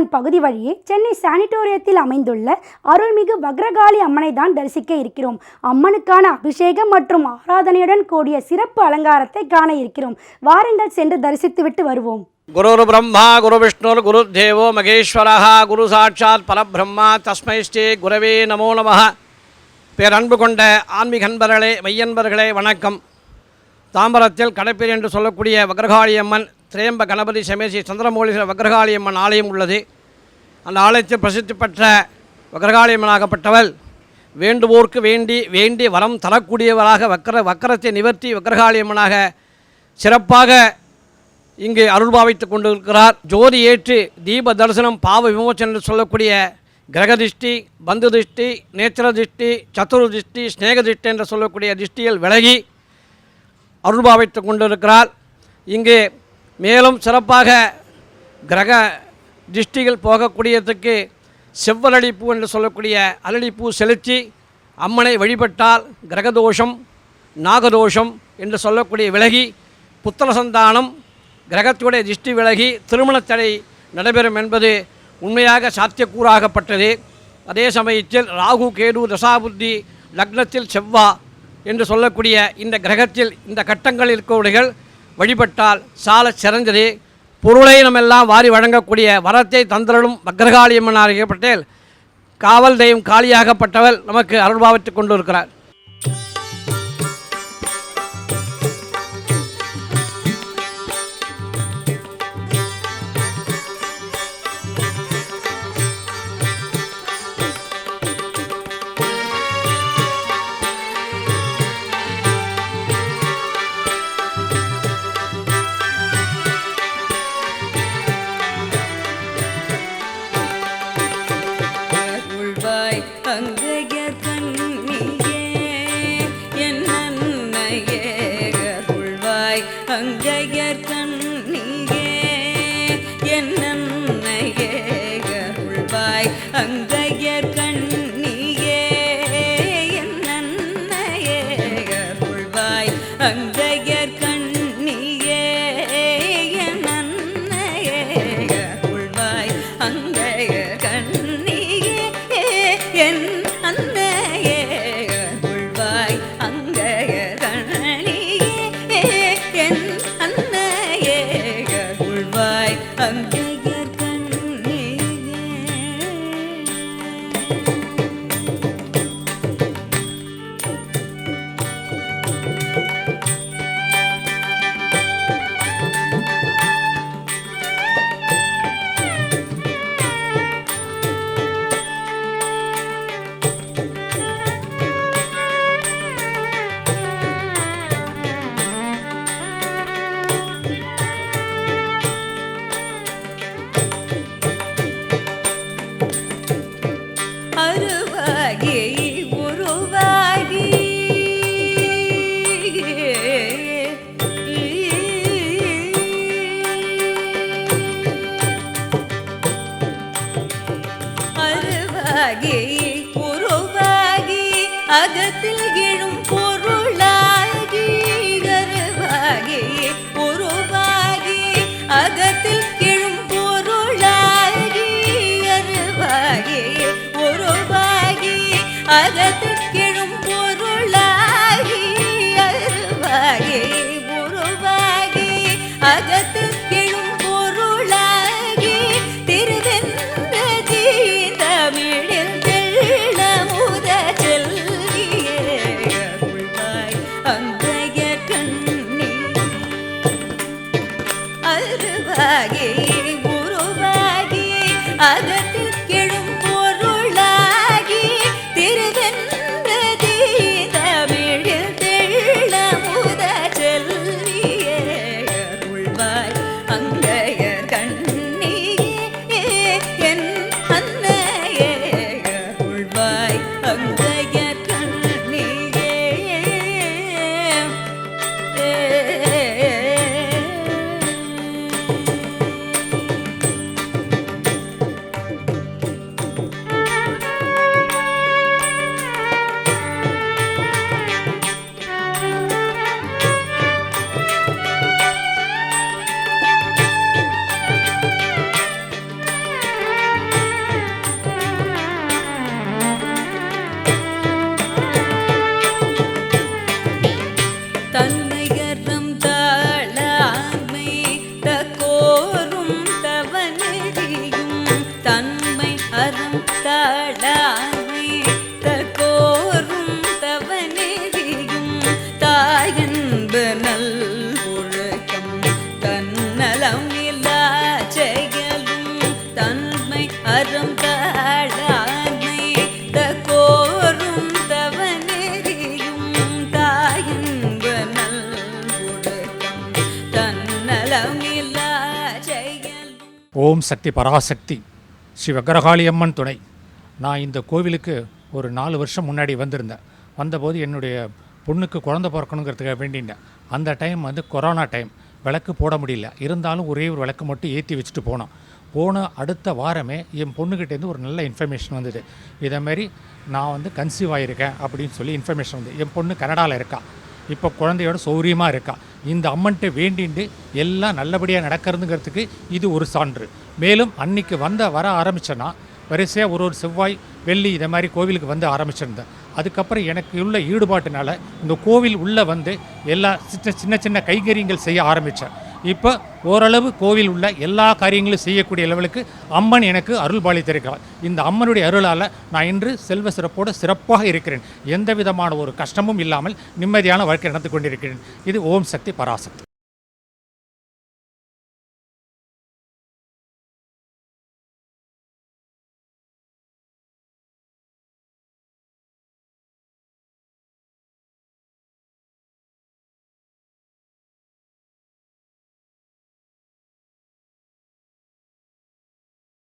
அம்மன் பகுதி வழியே சென்னை சானிட்டோரியத்தில் அமைந்துள்ள அருள்மிகு வக்ரகாளி அம்மனை தான் தரிசிக்க இருக்கிறோம். அம்மனுக்கான அபிஷேகம் மற்றும் ஆராதனையுடன் கூடிய சிறப்பு அலங்காரத்தை காண இருக்கிறோம். வாருங்கள் சென்று தரிசித்துவிட்டு வருவோம். குரு பிரம்மா குரு விஷ்ணுர் குரு தேவோ மகேஸ்வரः குரு சாட்சாத் பரபிரம்மா தஸ்மை ஸ்ரீ குரவே நமோ நம பேரன்பு கொண்ட ஆன்மீகன்பர்களே மையன்பர்களே வணக்கம். தாம்பரத்தில் கடைப்பேரி என்று சொல்லக்கூடிய வக்ரகாளி அம்மன் திரையம்ப கணபதி சமேசி சந்திரமௌலீஸ்வர வக்ரகாளியம்மன் ஆலயம் உள்ளது. அந்த ஆலயத்தில் பிரசித்தி பெற்ற வக்ரகாளியம்மனாகப்பட்டவள் வேண்டுவோர்க்கு வேண்டி வேண்டி வரம் தரக்கூடியவராக வக்கர வக்கரத்தை நிவர்த்தி வக்ரகாளியம்மனாக சிறப்பாக இங்கு அருள்பாவித்துக் கொண்டிருக்கிறார். ஜோதி ஏற்று தீப தரிசனம் பாவ விமோச்சனம் என்று சொல்லக்கூடிய கிரக திருஷ்டி பந்து திருஷ்டி நேத்திர திருஷ்டி சத்துரு திருஷ்டி ஸ்நேக திருஷ்டி என்று சொல்லக்கூடிய திருஷ்டியில் விலகி அருள்பாவித்துக் கொண்டிருக்கிறார். இங்கு மேலும் சிறப்பாக கிரக திருஷ்டிகள் போகக்கூடியதுக்கு செவ்வலடிப்பூ என்று சொல்லக்கூடிய அலடிப்பூ செலுத்தி அம்மனை வழிபட்டால் கிரகதோஷம் நாகதோஷம் என்று சொல்லக்கூடிய விலகி புத்திர சந்தானம் கிரகத்துடைய திருஷ்டி விலகி திருமணத் தடை நடைபெறும் என்பது உண்மையாக சாத்தியக்கூறாகப்பட்டது. அதே சமயத்தில் ராகு கேது தசாபுத்தி லக்னத்தில் செவ்வா என்று சொல்லக்கூடிய இந்த கிரகத்தில் இந்த கட்டங்களில் இருக்கக்கூடியகள் வழிபட்டால் சால சிறந்தது. பொருளை நம்மெல்லாம் வாரி வழங்கக்கூடிய வரத்தை தந்தரலும் வக்ரகாளியம்மன் அறியப்பட்டேல் காவல் தெய்வம் காளியாகப்பட்டவள் நமக்கு அருள்பாவித்துக் கொண்டிருக்கிறார். লাগে 嗯。ஓம் சக்தி பராசக்தி. ஸ்ரீ வக்கரகாளி அம்மன் துணை. நான் இந்த கோவிலுக்கு ஒரு நாலு வருஷம் முன்னாடி வந்திருந்தேன். வந்தபோது என்னுடைய பொண்ணுக்கு குழந்தை பிறக்கணுங்கிறதுக்காக வேண்டினேன் அந்த டைம் வந்து கொரோனா டைம். விளக்கு போட முடியல. இருந்தாலும் ஒரே ஒரு விளக்கு மட்டும் ஏற்றி வச்சுட்டு போனோம். போன அடுத்த வாரமே என் பொண்ணுக்கிட்டேருந்து ஒரு நல்ல இன்ஃபர்மேஷன் வந்தது. இதேமாரி மாதிரி நான் வந்து கன்சீவ் ஆகியிருக்கேன் அப்படின்னு சொல்லி இன்ஃபர்மேஷன் வந்து என் பொண்ணு கனடாவில் இருக்கா. இப்போ குழந்தையோட சௌரியமாக இருக்கா. இந்த அம்மன்ட்டு வேண்டிண்டு எல்லாம் நல்லபடியாக நடக்கிறதுங்கிறதுக்கு இது ஒரு சான்று. மேலும் அன்னைக்கு வந்த வர ஆரம்பித்தேன்னா வரிசையாக ஒரு ஒரு செவ்வாய் வெள்ளி இதை மாதிரி கோவிலுக்கு வந்து ஆரம்பிச்சிருந்தேன். அதுக்கப்புறம் எனக்கு உள்ள ஈடுபாட்டினால இந்த கோவில் உள்ளே வந்து எல்லா சின்ன சின்ன சின்ன கைங்கரியங்கள் செய்ய ஆரம்பித்தேன் இப்போ ஓரளவு கோவில் உள்ள எல்லா காரியங்களும் செய்யக்கூடிய லெவலுக்கு அம்மன் எனக்கு அருள் பாலித்திருக்கிறார். இந்த அம்மனுடைய அருளால் நான் இன்று செல்வ சிறப்போடு சிறப்பாக இருக்கிறேன். எந்த விதமான ஒரு கஷ்டமும் இல்லாமல் நிம்மதியான வாழ்க்கை நடந்து கொண்டிருக்கிறேன். இது ஓம் சக்தி பராசக்தி.